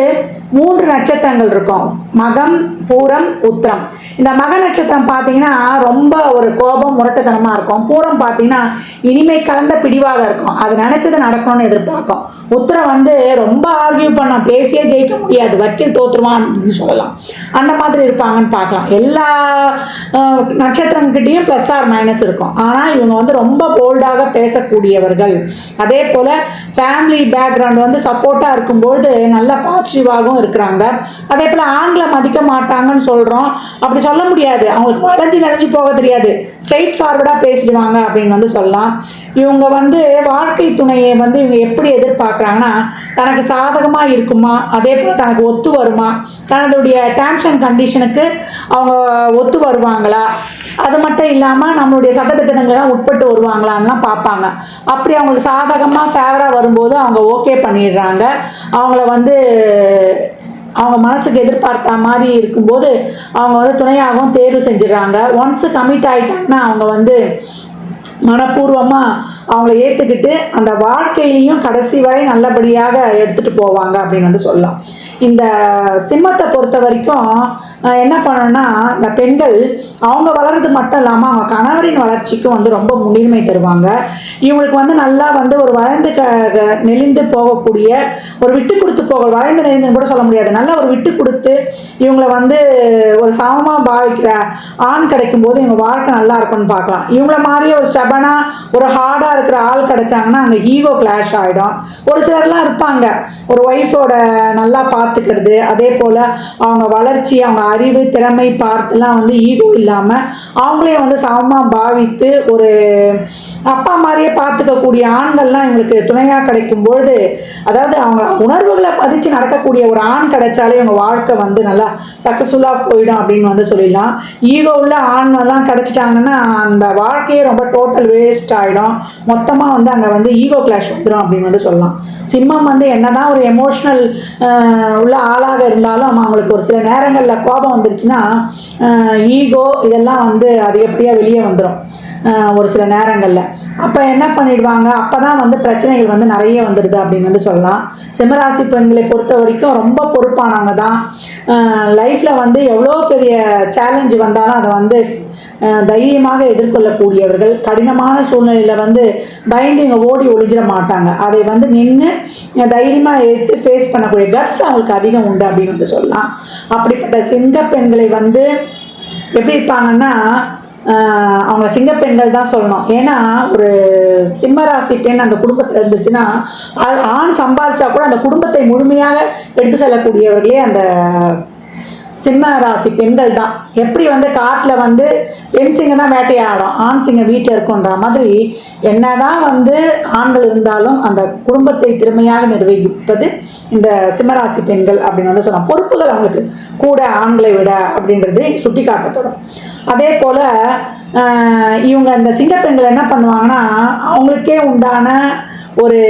A: மூன்று நட்சத்திரங்கள் இருக்கும். மகம் பூரம் உத்திரம். இந்த மக நட்சத்திரம் பார்த்தீங்கன்னா ரொம்ப ரொம்ப ஒரு கோபம் முரட்டுத்தனமாக இருக்கும். பூரம் பார்த்தீங்கன்னா இனிமை கலந்த பிடிவாக இருக்கும். அது நினச்சது நடக்கணும்னு எதிர்பார்க்கும். உத்திரம் வந்து ரொம்ப ஆர்கியூ பண்ண பேசியே ஜெயிக்க முடியாது. வக்கீல் தோற்றுவான் அப்படின்னு சொல்லலாம். அந்த மாதிரி இருப்பாங்கன்னு பார்க்கலாம். எல்லா நட்சத்திரங்கிட்டையும் ப்ளஸ் ஆர் மைனஸ் இருக்கும். ஆனால் இவங்க வந்து ரொம்ப போல்டாக பேசக்கூடியவர்கள். அதே போல் ஃபேமிலி பேக்ரவுண்ட் வந்து சப்போர்ட்டாக இருக்கும்பொழுது நல்ல பாசிட்டிவாகவும் இருக்கிறாங்க. அதே போல் ஆண்களை மதிக்க மாட்டாங்கன்னு சொல்கிறோம் அப்படி சொல்ல முடியாது. அவங்களுக்கு வளைஞ்சு நினைச்சு போக தெரியாது. ஸ்ட்ரைட் ஃபார்வர்டாக பேசிடுவாங்க அப்படின்னு வந்து சொல்லலாம். இவங்க வந்து வாழ்க்கை துணையை வந்து இவங்க எப்படி எதிர்பார்க்குறாங்கன்னா தனக்கு சாதகமாக இருக்குமா அதே போல் தனக்கு ஒத்து வருமா தனதுடைய டேர்ம்ஸ் அண்ட் கண்டிஷனுக்கு அவங்க ஒத்து வருவாங்களா அது மட்டும் இல்லாமல் நம்மளுடைய சட்டத்திட்டங்கள்லாம் உட்பட்டு வருவாங்களான்லாம் பார்ப்பாங்க. அப்படி அவங்களுக்கு சாதகமாக ஃபேவராக வரும்போது அவங்க ஓகே பண்ணிடுறாங்க. அவங்கள வந்து அவங்க மனசுக்கு எதிர்பார்த்த மாதிரி இருக்கும்போது அவங்க வந்து துணையாகவும் தேர்வு செஞ்சிடறாங்க. ஒன்ஸ் கமிட் ஆகிட்டாங்கன்னா அவங்க வந்து மனப்பூர்வமாக அவங்கள ஏற்றுக்கிட்டு அந்த வாழ்க்கையிலையும் கடைசி வரை நல்லபடியாக எடுத்துகிட்டு போவாங்க அப்படின்னு வந்து சொல்லலாம். இந்த சிம்மத்தை பொறுத்த வரைக்கும் என்ன பண்ணணும்னா இந்த பெண்கள் அவங்க வளர்றது மட்டும் இல்லாமல் அவங்க கணவரின் வளர்ச்சிக்கும் வந்து ரொம்ப முன்னுரிமை தருவாங்க. இவங்களுக்கு வந்து நல்லா வந்து ஒரு வளர்ந்து க க- நெளிந்து போகக்கூடிய ஒரு விட்டு கொடுத்து போக வளர்ந்து நெளிந்துன்னு கூட சொல்ல முடியாது. நல்ல ஒரு விட்டு கொடுத்து இவங்களை வந்து ஒரு சமமாக பாவிக்கிற ஆண் கிடைக்கும் போது இவங்க வாழ்க்கை நல்லா இருக்கும்னு பார்க்கலாம். இவங்கள மாதிரியே ஒரு ஸ்டெபனாக ஒரு ஹார்டாக இருக்கிற ஆள் கிடைச்சாங்கன்னா அங்கே ஈகோ கிளாஷ் ஆகிடும் ஒரு சிலர்லாம் இருப்பாங்க. ஒரு ஒய்ஃபோட நல்லா பார்த்துக்கிறது அதே போல் அவங்க வளர்ச்சி அவங்க அறிவு திறமை பார்த்துலாம் வந்து ஈகோ இல்லாமல் அவங்களே வந்து சமமாக பாவித்து ஒரு அப்பா மாதிரியே பார்த்துக்கக்கூடிய ஆண்கள்லாம் இவங்களுக்கு துணையாக கிடைக்கும் பொழுது அதாவது அவங்க உணர்வுகளை பதிச்சு நடக்கக்கூடிய ஒரு ஆண் கிடைச்சாலே இவங்க வாழ்க்கை வந்து நல்லா சக்ஸஸ்ஃபுல்லாக போயிடும் அப்படின்னு வந்து சொல்லிடலாம். ஈகோ உள்ள ஆண்லாம் கிடைச்சிட்டாங்கன்னா அந்த வாழ்க்கையே ரொம்ப டோட்டல் வேஸ்ட் ஆகிடும் மொத்தமாக வந்து அங்கே வந்து ஈகோ கிளாஷ் வந்துடும் அப்படின்னு வந்து சொல்லலாம். சிம்மம் வந்து என்னதான் ஒரு எமோஷ்னல் உள்ள ஆளாக இருந்தாலும் அவங்களுக்கு ஒரு சில நேரங்களில் கோபம் வந்துருச்சுன்னா ஈகோ இதெல்லாம் வந்து அதிகப்படியாக வெளியே வந்துடும் ஒரு சில நேரங்களில். அப்போ என்ன பண்ணிடுவாங்க? அப்போ தான் வந்து பிரச்சனைகள் வந்து நிறைய வந்துடுது அப்படின்னு வந்து சொல்லலாம். சிம்மராசி பெண்களை பொறுத்த வரைக்கும் ரொம்ப பொறுப்பானவங்க தான். லைஃப்பில் வந்து எவ்வளோ பெரிய சேலஞ்சு வந்தாலும் அதை வந்து தைரியமாக எதிர்கொள்ளக்கூடியவர்கள் கடினமான சூழ்நிலையில் வந்து பயந்து இங்கே ஓடி ஒளிஞ்சிட மாட்டாங்க. அதை வந்து நின்று தைரியமாக எடுத்து ஃபேஸ் பண்ணக்கூடிய கட்ஸ் அவங்களுக்கு அதிகம் உண்டு அப்படின்னு வந்து சொல்லலாம். அப்படிப்பட்ட சிங்க பெண்களை வந்து எப்படி இருப்பாங்கன்னா அவங்க சிங்கப்பெண்கள் தான் சொல்லணும். ஏன்னா ஒரு சிம்மராசி பெண் அந்த குடும்பத்தில் இருந்துச்சுன்னா அது ஆண் சம்பாதிச்சா கூட அந்த குடும்பத்தை முழுமையாக எடுத்து செல்லக்கூடியவர்களே அந்த சிம்ம ராசி பெண்கள் தான். எப்படி வந்து காட்டில் வந்து பெண் சிங்கம் தான் வேட்டையாடும் ஆண் சிங்கம் வீட்டில் இருக்குன்ற மாதிரி என்னதான் வந்து ஆண்கள் இருந்தாலும் அந்த குடும்பத்தை திறமையாக நிர்வகிப்பது இந்த சிம்மராசி பெண்கள் அப்படின்னு வந்து சொல்லலாம். பொறுப்புகள் அவங்களுக்கு. கூட ஆண்களை விட அப்படின்றது சுட்டி காட்டப்படும் அதே போல் இவங்க இந்த சிங்க பெண்கள் என்ன பண்ணுவாங்கன்னா அவங்களுக்கே உண்டான ஒரு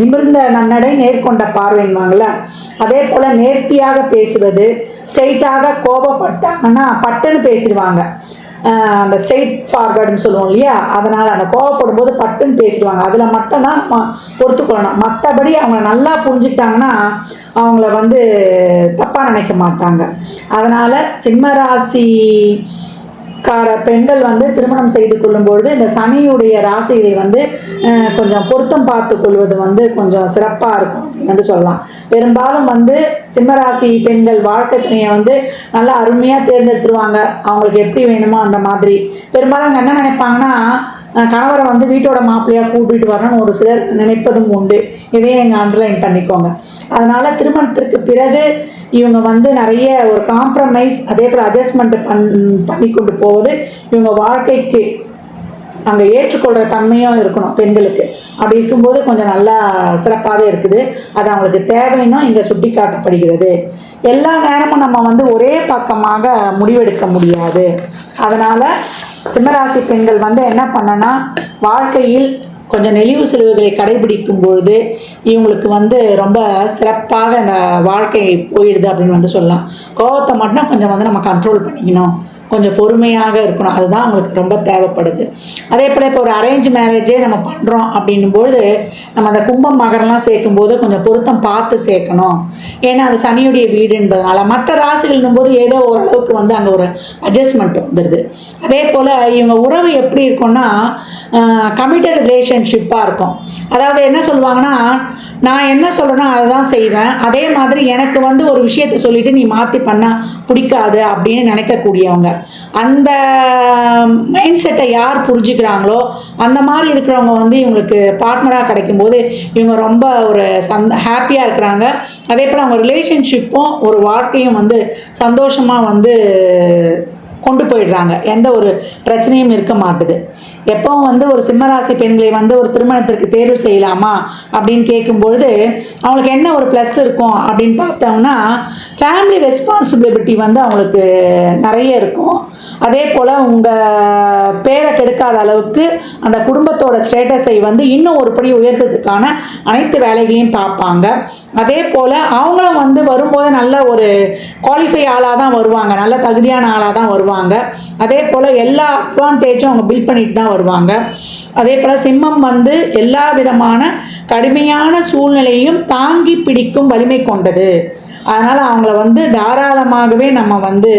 A: நிமிர்ந்த நன்னடை நேர்கொண்ட பார்வைன்வாங்கள்ல அதே போல் நேர்த்தியாக பேசுவது ஸ்ட்ரெயிட்டாக கோபப்பட்டாங்கன்னா பட்டுன்னு பேசிடுவாங்க. அந்த ஸ்ட்ரெயிட் ஃபார்வர்டுன்னு சொல்லுவோம் இல்லையா? அதனால் அந்த கோவப்படும் போது பட்டுன்னு பேசிடுவாங்க. அதில் மட்டும்தான் நம்ம பொறுத்துக்கொள்ளணும். மற்றபடி அவங்க நல்லா புரிஞ்சுக்கிட்டாங்கன்னா அவங்கள வந்து தப்பாக நினைக்க மாட்டாங்க. அதனால் சிம்மராசி கார பெண்கள் வந்து திருமணம் செய்து கொள்ளும்பொழுது இந்த சனியுடைய ராசியை வந்து கொஞ்சம் பொருத்தம் பார்த்து கொள்வது வந்து கொஞ்சம் சிறப்பாக இருக்கும் வந்து சொல்லலாம். பெரும்பாலும் வந்து சிம்மராசி பெண்கள் வாழ்க்கை துணையை வந்து நல்லா அருமையாக தேர்ந்தெடுத்துருவாங்க. அவங்களுக்கு எப்படி வேணுமோ அந்த மாதிரி. பெரும்பாலும் அவங்க என்ன நினைப்பாங்கன்னா கணவரை வந்து வீட்டோட மாப்பிள்ளையாக கூட்டிகிட்டு வரணும்னு ஒரு சிலர் நினைப்பதும் உண்டு. இதையும் எங்கள் அண்டர்லைன் பண்ணிக்கோங்க. அதனால் திருமணத்திற்கு பிறகு இவங்க வந்து நிறைய ஒரு காம்ப்ரமைஸ் அதே போல் அட்ஜஸ்ட்மெண்ட் பண் பண்ணி கொண்டு போவது இவங்க வாழ்க்கைக்கு அங்கே ஏற்றுக்கொள்கிற தன்மையும் இருக்கணும் பெண்களுக்கு. அப்படி இருக்கும்போது கொஞ்சம் நல்லா சிறப்பாகவே இருக்குது. அது அவங்களுக்கு தேவைன்னா இங்கே சுட்டி காட்டப்படுகிறது எல்லா நேரமும் நம்ம வந்து ஒரே பக்கமாக முடிவெடுக்க முடியாது. அதனால் சிம்மராசி பெண்கள் வந்து என்ன பண்ணனா வாழ்க்கையில் கொஞ்சம் நெளிவு செலவுகளை கடைபிடிக்கும் பொழுது இவங்களுக்கு வந்து ரொம்ப சிறப்பாக அந்த வாழ்க்கை போயிடுது அப்படின்னு வந்து சொல்லலாம். கோவத்தை மட்டும் கொஞ்சம் வந்து நம்ம கண்ட்ரோல் பண்ணிக்கணும். கொஞ்சம் பொறுமையாக இருக்கணும். அதுதான் அவங்களுக்கு ரொம்ப தேவைப்படுது. அதே போல் இப்போ ஒரு அரேஞ்ச் மேரேஜே நம்ம பண்ணுறோம் அப்படின்னும்போது நம்ம அந்த கும்பம் மகரெல்லாம் சேர்க்கும்போது கொஞ்சம் பொருத்தம் பார்த்து சேர்க்கணும். ஏன்னா அது சனியுடைய வீடு என்பதனால் மற்ற ராசிகள்னும் போது ஏதோ ஓரளவுக்கு வந்து அங்கே ஒரு அட்ஜஸ்ட்மெண்ட் வந்துடுது அதே போல் இவங்க உறவு எப்படி இருக்கும்னா கமிட்டட் ரிலேஷன்ஷிப்பாக இருக்கும். அதாவது என்ன சொல்லுவாங்கன்னா நான் என்ன சொல்கிறேனோ அதை தான் செய்வேன். அதே மாதிரி எனக்கு வந்து ஒரு விஷயத்தை சொல்லிவிட்டு நீ மாற்றி பண்ணால் பிடிக்காது அப்படின்னு நினைக்கக்கூடியவங்க. அந்த மைண்ட் செட்டை யார் புரிஞ்சுக்கிறாங்களோ அந்த மாதிரி இருக்கிறவங்க வந்து இவங்களுக்கு பார்ட்னராக கிடைக்கும்போது இவங்க ரொம்ப ஒரு சந்த ஹாப்பியாக இருக்கிறாங்க. அதே போல் அவங்க ரிலேஷன்ஷிப்பும் ஒரு வாழ்க்கையும் வந்து சந்தோஷமாக வந்து கொண்டு போயிடுறாங்க. எந்த ஒரு பிரச்சனையும் இருக்க மாட்டுது. எப்பவும் வந்து ஒரு சிம்மராசி பெண்களை வந்து ஒரு திருமணத்திற்கு தேர்வு செய்யலாமா அப்படின்னு கேட்கும்பொழுது அவங்களுக்கு என்ன ஒரு ப்ளஸ் இருக்கும் அப்படின்னு பார்த்தோம்னா ஃபேமிலி ரெஸ்பான்சிபிலிட்டி வந்து அவங்களுக்கு நிறைய இருக்கும். அதே போல் உங்கள் பேரை கெடுக்காத அளவுக்கு அந்த குடும்பத்தோட ஸ்டேட்டஸை வந்து இன்னும் ஒரு படி உயர்த்ததுக்கான அனைத்து வேலைகளையும் பார்ப்பாங்க. அதே போல் அவங்களும் வந்து வரும்போது நல்ல ஒரு குவாலிஃபை ஆளாக தான் வருவாங்க. நல்ல தகுதியான ஆளாக தான் வருவாங்க. அதே போல் எல்லா அட்வான்டேஜும் அவங்க பில் பண்ணிட்டு தான் வருவாங்க. அதே போல் சிம்மம் வந்து எல்லா விதமான கடுமையான சூழ்நிலையும் தாங்கி பிடிக்கும் வலிமை கொண்டது. அதனால் அவங்கள வந்து தாராளமாகவே நம்ம வந்து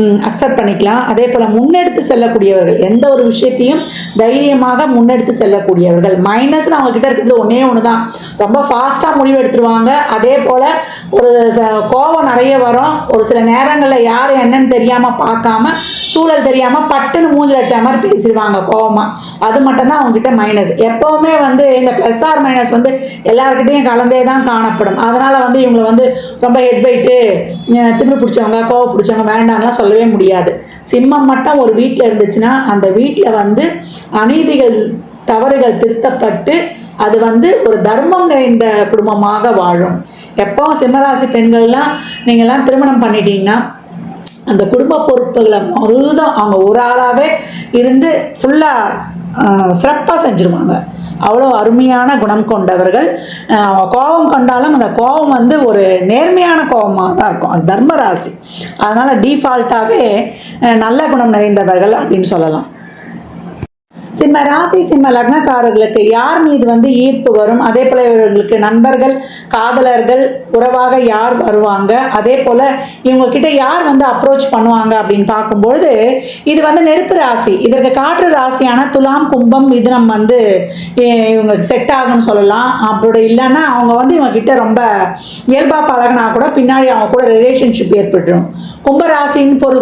A: அக்செப்ட் பண்ணிக்கலாம். அதே போல் முன்னெடுத்து செல்லக்கூடியவர்கள் எந்த ஒரு விஷயத்தையும் தைரியமாக முன்னெடுத்து செல்லக்கூடியவர்கள். மைனஸ்னு அவங்க கிட்ட இருக்கிறது ஒன்றே ஒன்று தான் ரொம்ப ஃபாஸ்ட்டாக முடிவு எடுத்துருவாங்க. அதே போல் ஒரு ச- கோபம் நிறைய வரும். ஒரு சில நேரங்களில் யார் என்னன்னு தெரியாமல் பார்க்காம சூழல் தெரியாமல் பட்டுன்னு மூஞ்சில் அடிச்ச மாதிரி பேசிடுவாங்க கோவமாக அது மட்டும்தான் அவங்ககிட்ட மைனஸ் எப்போவுமே வந்து இந்த ப்ளஸ் ஆர் மைனஸ் வந்து எல்லாருக்கிட்டையும் கலந்தே தான் காணப்படும். அதனால் வந்து இவங்களை வந்து ரொம்ப ஹெட் வெயிட்டு திமிரு பிடிச்சவங்க கோவம் பிடிச்சவங்க வேண்டாம்லாம் சொல்லவே முடியாது. சிம்மம் மட்டும் ஒரு வீட்டில் இருந்துச்சுன்னா அந்த வீட்டில் வந்து அநீதிகள் தவறுகள் திருத்தப்பட்டு அது வந்து ஒரு தர்மம் நிறைந்த குடும்பமாக வாழும். எப்போ சிம்மராசி பெண்கள்லாம் நீங்கள்லாம் திருமணம் பண்ணிட்டீங்கன்னா அந்த குடும்ப பொறுப்புகளை முழுதும் அவங்க ஒரு ஆளாகவே இருந்து ஃபுல்லாக சிறப்பாக செஞ்சுருவாங்க. அவ்வளோ அருமையான குணம் கொண்டவர்கள். அவங்க கோபம் கொண்டாலும் அந்த கோபம் வந்து ஒரு நேர்மையான கோபமாக தான் இருக்கும். அது தர்மராசி. அதனால் டீஃபால்ட்டாகவே நல்ல குணம் நிறைந்தவர்கள் அப்படின்னு சொல்லலாம். சிம்ம ராசி சிம்ம லக்னக்காரர்களுக்கு யார் மீது வந்து ஈர்ப்பு வரும்? அதே போல இவர்களுக்கு நண்பர்கள் காதலர்கள் உறவாக யார் வருவாங்க? அதே போல இவங்க கிட்ட யார் வந்து அப்ரோச் பண்ணுவாங்க அப்படின்னு பார்க்கும்பொழுது இது வந்து நெருப்பு ராசி. இதற்கு காற்று ராசியான துலாம் கும்பம் மிதுனம் வந்து இவங்க இவங்களுக்கு செட் ஆகும்னு சொல்லலாம். அப்படி இல்லைன்னா அவங்க வந்து இவங்க கிட்ட ரொம்ப இயல்பா பழகினா கூட பின்னாடி அவங்க கூட ரிலேஷன்ஷிப் ஏற்பட்டுரும். கும்பராசின்னு பொறு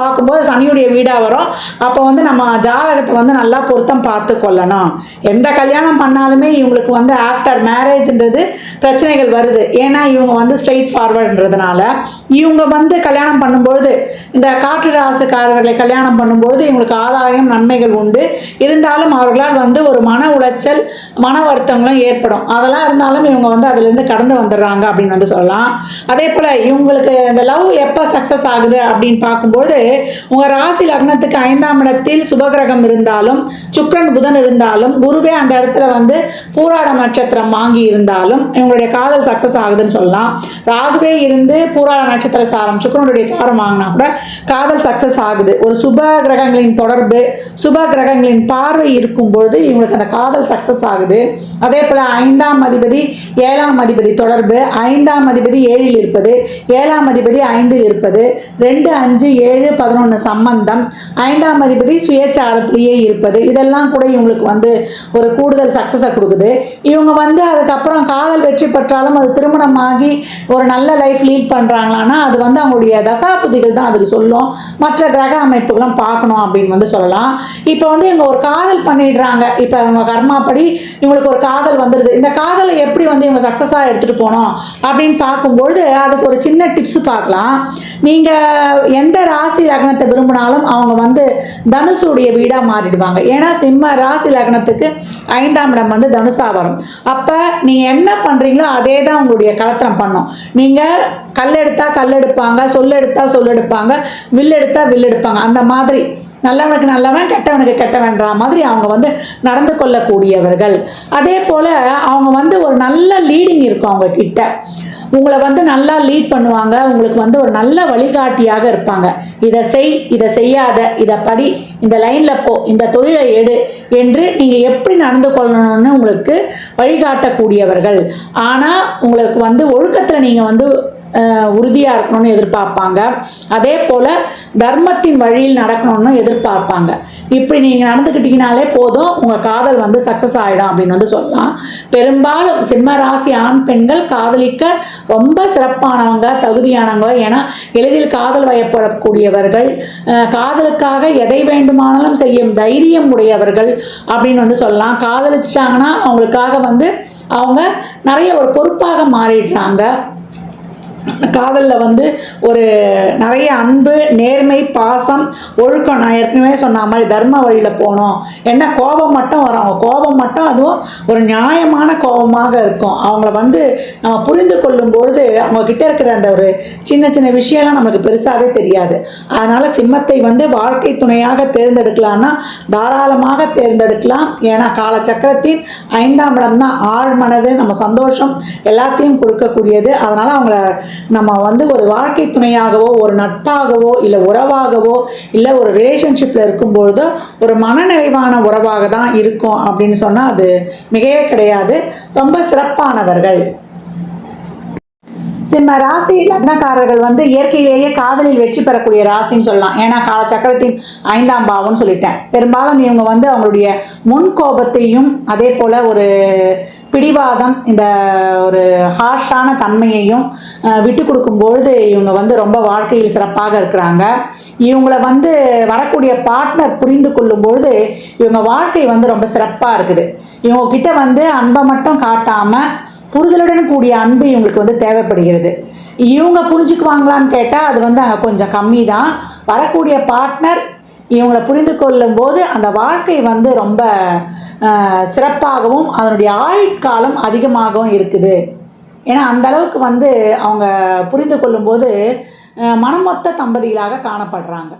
A: பார்க்கும்போது சனியுடைய வீடாக வரும். அப்போ வந்து நம்ம ஜாதகத்தை வந்து நல்லா பொருத்தம் பார்த்து கொள்ளணும். எந்த கல்யாணம் பண்ணாலுமே இவங்களுக்கு வந்து ஆஃப்டர் மேரேஜ்ன்றது பிரச்சனைகள் வருது. ஏன்னா இவங்க வந்து ஸ்ட்ரெயிட் ஃபார்வர்டுன்றதுனால இவங்க வந்து கல்யாணம் பண்ணும்பொழுது இந்த காற்று ராசுக்காரர்களை கல்யாணம் பண்ணும்பொழுது இவங்களுக்கு ஆதாயம் நன்மைகள் உண்டு. இருந்தாலும் அவர்களால் வந்து ஒரு மன உளைச்சல் மன வருத்தங்களும் ஏற்படும். அதெல்லாம் இருந்தாலும் இவங்க வந்து அதுலேருந்து கடந்து வந்துடுறாங்க அப்படின்னு வந்து சொல்லலாம். அதே போல் இவங்களுக்கு இந்த லவ் எப்போ சக்ஸஸ் ஆகுது அப்படின்னு பார்க்கும்போது உங்கள் ராசி லக்னத்துக்கு ஐந்தாம் இடத்தில் சுபகிரகம் இருந்தாலும் சுக்கரன் புதன் இருந்தாலும் குருவே அந்த இடத்துல வந்து பூராட நட்சத்திரம் வாங்கி இருந்தாலும் இவங்களுடைய காதல் சக்ஸஸ் ஆகுதுன்னு சொல்லலாம். ராகுவே இருந்து பூராட நட்சத்திர சாரம் சுக்கரனுடைய சாரம் வாங்கினா கூட காதல் சக்ஸஸ் ஆகுது. ஒரு சுப கிரகங்களின் தொடர்பு சுப கிரகங்களின் பார்வை இருக்கும் பொழுது இவங்களுக்கு அந்த காதல் சக்ஸஸ் ஆகுது. அதே போல் ஐந்தாம் அதிபதி ஏழாம் அதிபதி தொடர்பு ஐந்தாம் அதிபதி ஏழில் இருப்பது ஏழாம் அதிபதி ஐந்தில் இருப்பது ரெண்டு அஞ்சு ஏழு பதினொன்று சம்பந்தம் ஐந்தாம் அதிபதி சுயச்சாரத்திலேயே இருப்பது இதெல்லாம் கூட இவங்களுக்கு வந்து ஒரு கூடுதல் சக்ஸஸை கொடுக்குது. இவங்க வந்து அதுக்கப்புறம் காதல் வெற்றி பெற்றாலும் அது திருமணமாகி ஒரு நல்ல லைஃப் லீட் பண்ணுறாங்களான்னா அது வந்து அவங்களுடைய தசாபுதிகள் தான் அதுக்கு சொல்லும். மற்ற கிரக அமைப்புகளும் பார்க்கணும் அப்படின்னு வந்து சொல்லலாம். இப்போ வந்து இவங்க ஒரு காதல் பண்ணிடுறாங்க. இப்போ இவங்க கர்மாப்படி இவங்களுக்கு ஒரு காதல் வந்துடுது இந்த காதலை எப்படி வந்து இவங்க சக்ஸஸாக எடுத்துகிட்டு போகணும் அப்படின்னு பார்க்கும்பொழுது அதுக்கு ஒரு சின்ன டிப்ஸ் பார்க்கலாம். நீங்கள் எந்த ராசி லக்னத்தை விரும்பினாலும் அவங்க வந்து தனுசுடைய வீடாக மாறிடுவாங்க. ஏன்னா சிம்ம ராசி லக்னத்துக்கு ஐந்தாம் இடம் வந்து தனுசா வரும். அப்போ நீங்கள் என்ன பண்ணுறீங்களோ அதே தான் உங்களுடைய கலத்திரம் பண்ணும். நீங்கள் கல் எடுத்தா கல் எடுப்பாங்க சொல்லெடுத்தா சொல்லெடுப்பாங்க சொல் எடுப்பாங்க வில் எடுத்தா வில் எடுப்பாங்க. அந்த மாதிரி நல்லவனுக்கு நல்லவன் கெட்டவனுக்கு கெட்டவன்ற மாதிரி அவங்க வந்து நடந்து கொள்ளக்கூடியவர்கள். அதே போல் அவங்க வந்து ஒரு நல்ல லீடிங் இருக்கும் அவங்க கிட்ட உங்களை வந்து நல்லா லீட் பண்ணுவாங்க உங்களுக்கு வந்து ஒரு நல்ல வழிகாட்டியாக இருப்பாங்க. இதை செய் இதை செய்யாத இதை படி இந்த லைனில் போ இந்த தொழிலை எடு என்று நீங்கள் எப்படி நடந்து கொள்ளணும்னு உங்களுக்கு வழிகாட்டக்கூடியவர்கள். ஆனால் உங்களுக்கு வந்து ஒழுக்கத்தில் நீங்கள் வந்து உறுதியாக இருக்கணும்னு எதிர்பார்ப்பாங்க. அதே போல் தர்மத்தின் வழியில் நடக்கணும்னு எதிர்பார்ப்பாங்க. இப்படி நீங்கள் நடந்துக்கிட்டீங்கனாலே போதும் உங்கள் காதல் வந்து சக்ஸஸ் ஆகிடும் அப்படின்னு வந்து சொல்லலாம். பெரும்பாலும் சிம்ம ராசி ஆண் பெண்கள் காதலிக்க ரொம்ப சிறப்பானவங்க தகுதியானவங்க. ஏன்னா எளிதில் காதல் வயப்படக்கூடியவர்கள் காதலுக்காக எதை வேண்டுமானாலும் செய்யும் தைரியம் உடையவர்கள் அப்படின்னு வந்து சொல்லலாம். காதலிச்சிட்டாங்கன்னா அவங்களுக்காக வந்து அவங்க நிறைய ஒரு பொறுப்பாக மாறிடுறாங்க. காதலில் வந்து ஒரு நிறைய அன்பு நேர்மை பாசம் ஒழுக்கம். நான் ஏற்கனவே சொன்ன மாதிரி தர்ம வழியில் போகணும் என்ன கோபம் மட்டும் வரும். அவங்க கோபம் மட்டும் அதுவும் ஒரு நியாயமான கோபமாக இருக்கும். அவங்கள வந்து நம்ம புரிந்து கொள்ளும் பொழுது அவங்கக்கிட்ட இருக்கிற அந்த ஒரு சின்ன சின்ன விஷயம்லாம் நமக்கு பெருசாகவே தெரியாது. அதனால் சிம்மத்தை வந்து வாழ்க்கை துணையாக தேர்ந்தெடுக்கலாம்னா தாராளமாக தேர்ந்தெடுக்கலாம். ஏன்னா காலச்சக்கரத்தின் ஐந்தாம் இடம் தான் ஆழ் மனது நம்ம சந்தோஷம் எல்லாத்தையும் கொடுக்கக்கூடியது. அதனால் அவங்கள நம்ம வந்து ஒரு வாழ்க்கை துணையாகவோ ஒரு நட்பாகவோ இல்லை உறவாகவோ இல்லை ஒரு ரிலேஷன்ஷிப்பில் இருக்கும்பொழுதோ ஒரு மனநிறைவான உறவாக தான் இருக்கும் அப்படின்னு சொன்னால் அது மிகவே கிடையாது. ரொம்ப சிறப்பானவர்கள். சிம்ம ராசி லக்னக்காரர்கள் வந்து இயற்கையிலேயே காதலில் வெற்றி பெறக்கூடிய ராசின்னு சொல்லலாம். ஏன்னா காலச்சக்கரத்தின் ஐந்தாம் பாவம்னு சொல்லிட்டேன். பெரும்பாலும் இவங்க வந்து அவங்களுடைய முன் கோபத்தையும் அதே போல் ஒரு பிடிவாதம் இந்த ஒரு ஹார்ஷான தன்மையையும் விட்டு கொடுக்கும் பொழுது இவங்க வந்து ரொம்ப வாழ்க்கையில் சிறப்பாக இருக்கிறாங்க. இவங்கள வந்து வரக்கூடிய பார்ட்னர் புரிந்து கொள்ளும்பொழுது இவங்க வாழ்க்கை வந்து ரொம்ப சிறப்பாக இருக்குது. இவங்க கிட்ட வந்து அன்பை மட்டும் காட்டாமல் புரிதலுடன் கூடிய அன்பு இவங்களுக்கு வந்து தேவைப்படுகிறது. இவங்க புரிஞ்சுக்குவாங்களான்னு கேட்டால் அது வந்து அங்கே கொஞ்சம் கம்மி தான் வரக்கூடிய பார்ட்னர் இவங்களை புரிந்து கொள்ளும் போது அந்த வாழ்க்கை வந்து ரொம்ப அஹ், சிறப்பாகவும் அதனுடைய ஆயுட்காலம் அதிகமாகவும் இருக்குது. ஏன்னா அந்த அளவுக்கு வந்து அவங்க புரிந்து கொள்ளும்போது அஹ், மனமொத்த தம்பதிகளாக காணப்படுறாங்க.